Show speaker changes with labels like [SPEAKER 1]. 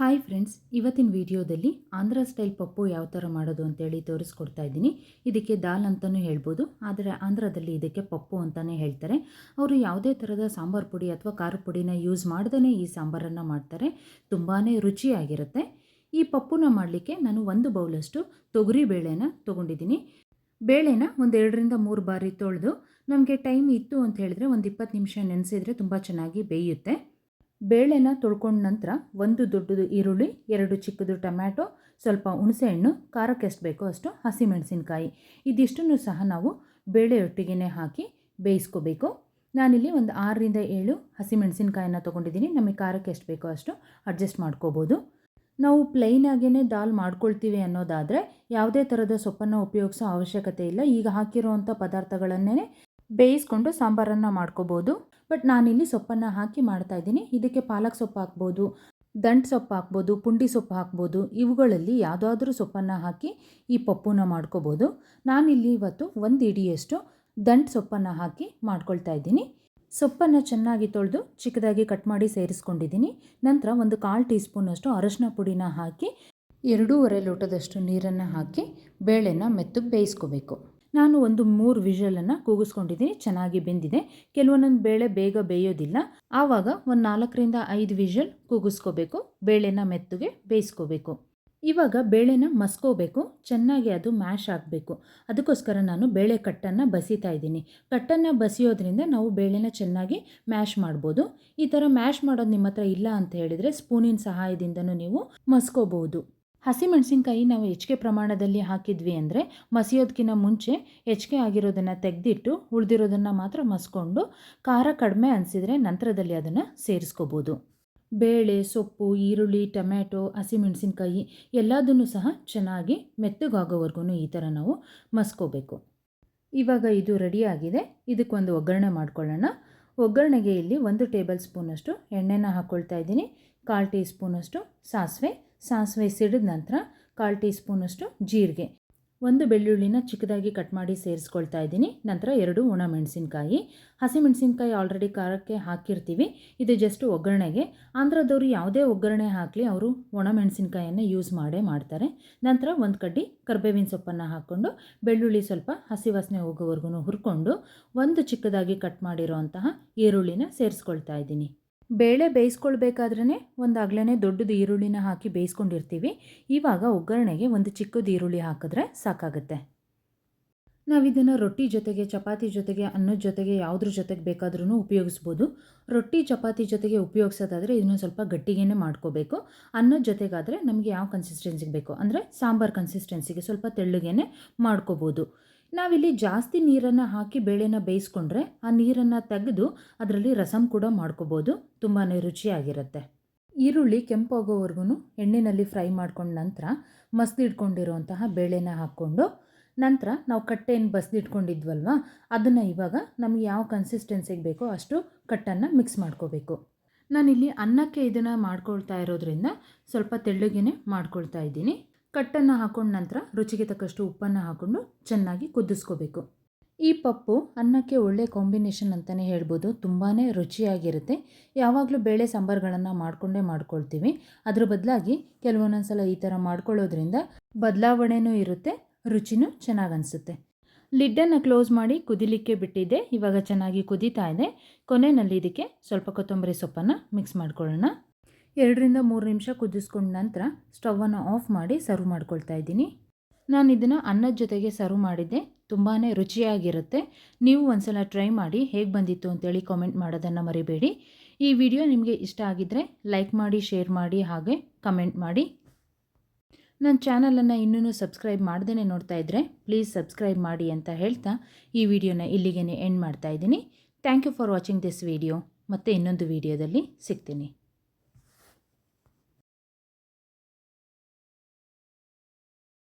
[SPEAKER 1] Hi friends ಇವತ್ತಿನ ವಿಡಿಯೋದಲ್ಲಿ Andhra style Pappu ಯಾವ ಥರ ಮಾಡೋದು ಅಂತೇಳಿ ತೋರಿಸ್ಕೊಡ್ತಾ ಇದ್ದೀನಿ. ಇದಕ್ಕೆ ದಾಲ್ ಅಂತಲೂ ಹೇಳ್ಬೋದು, ಆದರೆ ಆಂಧ್ರದಲ್ಲಿ ಇದಕ್ಕೆ ಪಪ್ಪು ಅಂತಲೇ ಹೇಳ್ತಾರೆ. ಅವರು ಯಾವುದೇ ಥರದ ಸಾಂಬಾರು ಪುಡಿ ಅಥವಾ ಖಾರ ಪುಡಿನ ಯೂಸ್ ಮಾಡ್ದೇ ಈ ಸಾಂಬಾರನ್ನು ಮಾಡ್ತಾರೆ. ತುಂಬಾ ರುಚಿಯಾಗಿರುತ್ತೆ. ಈ ಪಪ್ಪುನ ಮಾಡಲಿಕ್ಕೆ ನಾನು ಒಂದು ಬೌಲಷ್ಟು ತೊಗರಿ ಬೇಳೆನ ತೊಗೊಂಡಿದ್ದೀನಿ. ಬೇಳೆನ ಒಂದು ಎರಡರಿಂದ ಮೂರು ಬಾರಿ ತೊಳೆದು ನಮಗೆ ಟೈಮ್ ಇತ್ತು ಅಂತ ಹೇಳಿದ್ರೆ ಒಂದು ಇಪ್ಪತ್ತು ನಿಮಿಷ ನೆನೆಸಿದ್ರೆ ತುಂಬ ಚೆನ್ನಾಗಿ ಬೇಯುತ್ತೆ. ಬೇಳೆನ ತೊಳ್ಕೊಂಡ ನಂತರ ಒಂದು ದೊಡ್ಡದು ಈರುಳ್ಳಿ, ಎರಡು ಚಿಕ್ಕದು ಟೊಮ್ಯಾಟೊ, ಸ್ವಲ್ಪ ಹುಣಸೆಹಣ್ಣು ಖಾರಕ್ಕೆ ಎಷ್ಟು ಬೇಕೋ ಅಷ್ಟು ಹಸಿಮೆಣಸಿನ್ಕಾಯಿ. ಇದಿಷ್ಟನ್ನು ಸಹ ನಾವು ಬೇಳೆಯೊಟ್ಟಿಗೆ ಹಾಕಿ ಬೇಯಿಸ್ಕೋಬೇಕು. ನಾನಿಲ್ಲಿ ಒಂದು ಆರರಿಂದ ಏಳು ಹಸಿಮೆಣಸಿನ್ಕಾಯಿನ ತೊಗೊಂಡಿದ್ದೀನಿ. ನಮಗೆ ಖಾರಕ್ಕೆ ಎಷ್ಟು ಬೇಕೋ ಅಷ್ಟು ಅಡ್ಜಸ್ಟ್ ಮಾಡ್ಕೋಬೋದು. ನಾವು ಪ್ಲೈನಾಗೇ ದಾಲ್ ಮಾಡ್ಕೊಳ್ತೀವಿ ಅನ್ನೋದಾದರೆ ಯಾವುದೇ ಥರದ ಸೊಪ್ಪನ್ನು ಉಪಯೋಗಿಸೋ ಅವಶ್ಯಕತೆ ಇಲ್ಲ. ಈಗ ಹಾಕಿರೋವಂಥ ಪದಾರ್ಥಗಳನ್ನೇ ಬೇಯಿಸ್ಕೊಂಡು ಸಾಂಬಾರನ್ನು ಮಾಡ್ಕೋಬೋದು. ಬಟ್ ನಾನಿಲ್ಲಿ ಸೊಪ್ಪನ್ನು ಹಾಕಿ ಮಾಡ್ತಾ ಇದ್ದೀನಿ. ಇದಕ್ಕೆ ಪಾಲಕ್ ಸೊಪ್ಪು ಹಾಕ್ಬೋದು, ದಂಟು ಸೊಪ್ಪು ಹಾಕ್ಬೋದು, ಪುಂಡಿ ಸೊಪ್ಪು ಹಾಕ್ಬೋದು. ಇವುಗಳಲ್ಲಿ ಯಾವುದಾದ್ರೂ ಸೊಪ್ಪನ್ನು ಹಾಕಿ ಈ ಪಪ್ಪುನ ಮಾಡ್ಕೋಬೋದು. ನಾನಿಲ್ಲಿ ಇವತ್ತು ಒಂದು ಇಡಿಯಷ್ಟು ದಂಟು ಸೊಪ್ಪನ್ನು ಹಾಕಿ ಮಾಡ್ಕೊಳ್ತಾ ಇದ್ದೀನಿ. ಸೊಪ್ಪನ್ನು ಚೆನ್ನಾಗಿ ತೊಳೆದು ಚಿಕ್ಕದಾಗಿ ಕಟ್ ಮಾಡಿ ಸೇರಿಸ್ಕೊಂಡಿದ್ದೀನಿ. ನಂತರ ಒಂದು ಕಾಲು ಟೀ ಸ್ಪೂನಷ್ಟು ಅರಶಿನ ಪುಡಿನ ಹಾಕಿ, ಎರಡೂವರೆ ಲೋಟದಷ್ಟು ನೀರನ್ನು ಹಾಕಿ, ಬೇಳೆನ ಮೆತ್ತಗೆ ಬೇಯಿಸ್ಕೋಬೇಕು. ನಾನು ಒಂದು ಮೂರು ವಿಷಲನ್ನು ಕೂಗಿಸ್ಕೊಂಡಿದ್ದೀನಿ, ಚೆನ್ನಾಗಿ ಬೆಂದಿದೆ. ಕೆಲವೊಂದೊಂದು ಬೇಳೆ ಬೇಗ ಬೇಯೋದಿಲ್ಲ. ಆವಾಗ ಒಂದು ನಾಲ್ಕರಿಂದ ಐದು ವಿಷಲ್ ಕೂಗಿಸ್ಕೋಬೇಕು, ಬೇಳೆನ ಮೆತ್ತಗೆ ಬೇಯಿಸ್ಕೋಬೇಕು. ಇವಾಗ ಬೇಳೆನ ಮಸ್ಕೋಬೇಕು, ಚೆನ್ನಾಗಿ ಅದು ಮ್ಯಾಶ್ ಆಗಬೇಕು. ಅದಕ್ಕೋಸ್ಕರ ನಾನು ಬೇಳೆ ಕಟ್ಟನ್ನು ಬಸಿತಾ ಇದ್ದೀನಿ. ಕಟ್ಟನ್ನು ಬಸಿಯೋದ್ರಿಂದ ನಾವು ಬೇಳೆನ ಚೆನ್ನಾಗಿ ಮ್ಯಾಶ್ ಮಾಡ್ಬೋದು. ಈ ಥರ ಮ್ಯಾಶ್ ಮಾಡೋದು ನಿಮ್ಮ ಹತ್ರ ಇಲ್ಲ ಅಂತ ಹೇಳಿದರೆ ಸ್ಪೂನಿನ ಸಹಾಯದಿಂದನೂ ನೀವು ಮಸ್ಕೋಬಹುದು. ಹಸಿಮೆಣಸಿನ್ಕಾಯಿ ನಾವು ಹೆಚ್ಚಿಗೆ ಪ್ರಮಾಣದಲ್ಲಿ ಹಾಕಿದ್ವಿ ಅಂದರೆ ಮಸಿಯೋದಕ್ಕಿಂತ ಮುಂಚೆ ಹೆಚ್ಚಿಗೆ ಆಗಿರೋದನ್ನು ತೆಗೆದಿಟ್ಟು ಉಳಿದಿರೋದನ್ನು ಮಾತ್ರ ಮಸ್ಕೊಂಡು ಖಾರ ಕಡಿಮೆ ಅನಿಸಿದರೆ ನಂತರದಲ್ಲಿ ಅದನ್ನು ಸೇರಿಸ್ಕೋಬೋದು. ಬೇಳೆ, ಸೊಪ್ಪು, ಈರುಳ್ಳಿ, ಟೊಮ್ಯಾಟೊ, ಹಸಿಮೆಣಸಿನ್ಕಾಯಿ ಎಲ್ಲದನ್ನು ಸಹ ಚೆನ್ನಾಗಿ ಮೆತ್ತಗಾಗೋವರೆಗೂ ಈ ಥರ ನಾವು ಮಸ್ಕೋಬೇಕು. ಇವಾಗ ಇದು ರೆಡಿಯಾಗಿದೆ ಇದಕ್ಕೊಂದು ಒಗ್ಗರಣೆ ಮಾಡ್ಕೊಳ್ಳೋಣ. ಒಗ್ಗರಣೆಗೆ ಇಲ್ಲಿ ಒಂದು ಟೇಬಲ್ ಸ್ಪೂನಷ್ಟು ಎಣ್ಣೆನ ಹಾಕ್ಕೊಳ್ತಾ ಇದ್ದೀನಿ. ಕಾಲು ಟೀ ಸ್ಪೂನಷ್ಟು ಸಾಸಿವೆ. ಸಾಸಿವೆ ಸಿಡಿದ ನಂತರ ಕಾಲು ಟೀ ಸ್ಪೂನಷ್ಟು ಜೀರಿಗೆ. ಒಂದು ಬೆಳ್ಳುಳ್ಳಿನ ಚಿಕ್ಕದಾಗಿ ಕಟ್ ಮಾಡಿ ಸೇರಿಸ್ಕೊಳ್ತಾ ಇದ್ದೀನಿ. ನಂತರ ಎರಡು ಒಣಮೆಣಸಿನ್ಕಾಯಿ ಹಸಿಮೆಣಸಿನ್ಕಾಯಿ ಆಲ್ರೆಡಿ ಖಾರಕ್ಕೆ ಹಾಕಿರ್ತೀವಿ. ಇದು ಜಸ್ಟ್ ಒಗ್ಗರಣೆಗೆ. ಆಂಧ್ರದವರು ಯಾವುದೇ ಒಗ್ಗರಣೆ ಹಾಕಲಿ ಅವರು ಒಣಮೆಣಸಿನ್ಕಾಯನ್ನು ಯೂಸ್ ಮಾಡೇ ಮಾಡ್ತಾರೆ. ನಂತರ ಒಂದು ಕಡ್ಡಿ ಕರ್ಬೇವಿನ ಸೊಪ್ಪನ್ನು ಹಾಕ್ಕೊಂಡು ಬೆಳ್ಳುಳ್ಳಿ ಸ್ವಲ್ಪ ಹಸಿ ವಾಸನೆ ಹೋಗೋವರೆಗೂ ಹುರ್ಕೊಂಡು ಒಂದು ಚಿಕ್ಕದಾಗಿ ಕಟ್ ಮಾಡಿರೋಂತಹ ಈರುಳ್ಳಿನ ಸೇರಿಸ್ಕೊಳ್ತಾ ಇದ್ದೀನಿ. ಬೇಳೆ ಬೇಯಿಸ್ಕೊಳ್ಬೇಕಾದ್ರೇ ಒಂದು ಆಗ್ಲೇ ದೊಡ್ಡದು ಈರುಳ್ಳಿನ ಹಾಕಿ ಬೇಯಿಸ್ಕೊಂಡಿರ್ತೀವಿ. ಇವಾಗ ಒಗ್ಗರಣೆಗೆ ಒಂದು ಚಿಕ್ಕದು ಈರುಳ್ಳಿ ಹಾಕಿದ್ರೆ ಸಾಕಾಗುತ್ತೆ. ನಾವು ಇದನ್ನು ರೊಟ್ಟಿ ಜೊತೆಗೆ, ಚಪಾತಿ ಜೊತೆಗೆ, ಅನ್ನದ ಜೊತೆಗೆ, ಯಾವುದ್ರ ಜೊತೆಗೆ ಬೇಕಾದ್ರೂ ಉಪಯೋಗಿಸ್ಬೋದು. ರೊಟ್ಟಿ, ಚಪಾತಿ ಜೊತೆಗೆ ಉಪಯೋಗಿಸೋದಾದರೆ ಇದನ್ನು ಸ್ವಲ್ಪ ಗಟ್ಟಿಗೆನೆ ಮಾಡ್ಕೋಬೇಕು. ಅನ್ನದ ಜೊತೆಗಾದರೆ ನಮಗೆ ಯಾವ ಕನ್ಸಿಸ್ಟೆನ್ಸಿಗೆ ಬೇಕು? ಅಂದರೆ ಸಾಂಬಾರು ಕನ್ಸಿಸ್ಟೆನ್ಸಿಗೆ ಸ್ವಲ್ಪ ತೆಳ್ಳಗೇನೆ ಮಾಡ್ಕೋಬೋದು. ನಾವಿಲ್ಲಿ ಜಾಸ್ತಿ ನೀರನ್ನು ಹಾಕಿ ಬೇಳೆನ ಬೇಯಿಸ್ಕೊಂಡ್ರೆ ಆ ನೀರನ್ನು ತೆಗೆದು ಅದರಲ್ಲಿ ರಸಮ್ ಕೂಡ ಮಾಡ್ಕೋಬೋದು. ತುಂಬಾ ರುಚಿಯಾಗಿರುತ್ತೆ. ಈರುಳ್ಳಿ ಕೆಂಪಾಗೋವರೆಗೂ ಎಣ್ಣೆಯಲ್ಲಿ ಫ್ರೈ ಮಾಡ್ಕೊಂಡ ನಂತರ ಮಸ್ದಿಡ್ಕೊಂಡಿರುವಂತಹ ಬೇಳೆನ ಹಾಕ್ಕೊಂಡು ನಂತರ ನಾವು ಕಟ್ಟೆಯನ್ನು ಬಸ್ದಿಟ್ಕೊಂಡಿದ್ವಲ್ವ, ಅದನ್ನು ಇವಾಗ ನಮಗೆ ಯಾವ ಕನ್ಸಿಸ್ಟೆನ್ಸಿಗೆ ಬೇಕೋ ಅಷ್ಟು ಕಟ್ಟನ್ನು ಮಿಕ್ಸ್ ಮಾಡ್ಕೋಬೇಕು. ನಾನಿಲ್ಲಿ ಅನ್ನಕ್ಕೆ ಇದನ್ನು ಮಾಡ್ಕೊಳ್ತಾ ಇರೋದ್ರಿಂದ ಸ್ವಲ್ಪ ತೆಳ್ಳಗೇ ಮಾಡ್ಕೊಳ್ತಾ ಇದ್ದೀನಿ. ಕಟ್ಟನ್ನು ಹಾಕೊಂಡ ನಂತರ ರುಚಿಗೆ ತಕ್ಕಷ್ಟು ಉಪ್ಪನ್ನು ಹಾಕ್ಕೊಂಡು ಚೆನ್ನಾಗಿ ಕುದಿಸ್ಕೋಬೇಕು. ಈ ಪಪ್ಪು ಅನ್ನಕ್ಕೆ ಒಳ್ಳೆ ಕಾಂಬಿನೇಷನ್ ಅಂತಲೇ ಹೇಳ್ಬೋದು. ತುಂಬಾ ರುಚಿಯಾಗಿರುತ್ತೆ. ಯಾವಾಗಲೂ ಬೇಳೆ ಸಾಂಬಾರುಗಳನ್ನು ಮಾಡಿಕೊಂಡೇ ಮಾಡ್ಕೊಳ್ತೀವಿ. ಅದ್ರ ಬದಲಾಗಿ ಕೆಲವೊಂದೊಂದು ಸಲ ಈ ಥರ ಮಾಡ್ಕೊಳ್ಳೋದ್ರಿಂದ ಬದಲಾವಣೆನೂ ಇರುತ್ತೆ, ರುಚಿನೂ ಚೆನ್ನಾಗಿ ಅನಿಸುತ್ತೆ. ಲಿಡ್ಡನ್ನು ಕ್ಲೋಸ್ ಮಾಡಿ ಕುದಿಲಿಕ್ಕೆ ಬಿಟ್ಟಿದ್ದೆ. ಇವಾಗ ಚೆನ್ನಾಗಿ ಕುದೀತಾ ಇದೆ. ಕೊನೆಯಲ್ಲಿ ಇದಕ್ಕೆ ಸ್ವಲ್ಪ ಕೊತ್ತಂಬರಿ ಸೊಪ್ಪನ್ನು ಮಿಕ್ಸ್ ಮಾಡ್ಕೊಳ್ಳೋಣ. ಎರಡರಿಂದ ಮೂರು ನಿಮಿಷ ಕುದಿಸ್ಕೊಂಡ ನಂತರ ಸ್ಟವನ್ನು ಆಫ್ ಮಾಡಿ ಸರ್ವ್ ಮಾಡ್ಕೊಳ್ತಾ ಇದ್ದೀನಿ. ನಾನು ಇದನ್ನು ಅನ್ನದ ಜೊತೆಗೆ ಸರ್ವ್ ಮಾಡಿದ್ದೆ. ತುಂಬಾ ರುಚಿಯಾಗಿರುತ್ತೆ. ನೀವು ಒಂದ್ಸಲ ಟ್ರೈ ಮಾಡಿ ಹೇಗೆ ಬಂದಿತ್ತು ಅಂತೇಳಿ ಕಾಮೆಂಟ್ ಮಾಡೋದನ್ನು ಮರಿಬೇಡಿ. ಈ ವಿಡಿಯೋ ನಿಮಗೆ ಇಷ್ಟ ಆಗಿದ್ದರೆ ಲೈಕ್ ಮಾಡಿ, ಶೇರ್ ಮಾಡಿ ಹಾಗೆ ಕಮೆಂಟ್ ಮಾಡಿ. ನನ್ನ ಚಾನಲನ್ನು ಇನ್ನೂ ಸಬ್ಸ್ಕ್ರೈಬ್ ಮಾಡ್ದೇ ನೋಡ್ತಾ ಇದ್ದರೆ ಪ್ಲೀಸ್ ಸಬ್ಸ್ಕ್ರೈಬ್ ಮಾಡಿ ಅಂತ ಹೇಳ್ತಾ ಈ ವಿಡಿಯೋನ ಇಲ್ಲಿಗೆ ಎಂಡ್ ಮಾಡ್ತಾ ಇದ್ದೀನಿ. Thank you for watching this video. ಮತ್ತು ಇನ್ನೊಂದು ವಿಡಿಯೋದಲ್ಲಿ ಸಿಗ್ತೀನಿ.